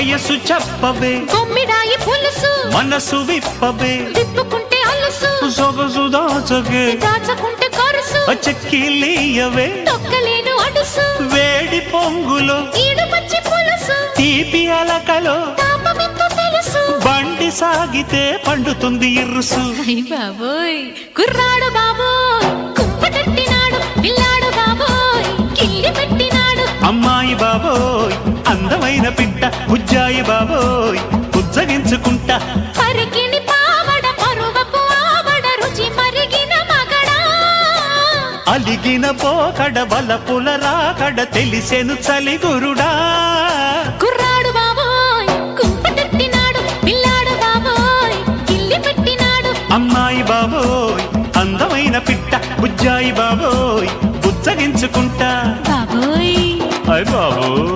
వయసు చెప్పవే. కొమ్మిడాయి పులుసు. మనసు విప్పవే. తిప్పుకుంటే అలుసు. సొగసు దాచగే దాచకుంటే కరుసు. చెక్కిలీయవే తొక్కలేను అడుసు. వేడి పొంగులో. ఈడు పచ్చి పులుసు. తీపి అలకలో. తెలుసు. బండి సాగితే పండుతుంది ఇరుసు. బాబోయ్. కుర్రాడు బాబోయ్ కుప్ప కట్టినాడు పిల్లాడు బాబోయ్. కిల్లి పెట్టినాడు. అమ్మాయి బాబోయ్. వింట ఉజ్జాయి బాబోయ్ ఉజ్జగించుకుంటా. పరికిని పావడ పరువపు ఆవడ రుచి మరిగిన మగడా. అలిగిన పోకడ వలపుల రాకడ తెలిసెను చలిగురుడా కుర్రాడు బాబోయ్ కుంపటెత్తినాడు పిల్లాడు బాబోయ్ పెట్టినాడు. అమ్మాయి బాబోయ్ అందమైన పిట్ట ఉజ్జాయి బాబోయ్ బుజ్జగించుకుంటా బాబోయ్. అయ్ బాబోయ్.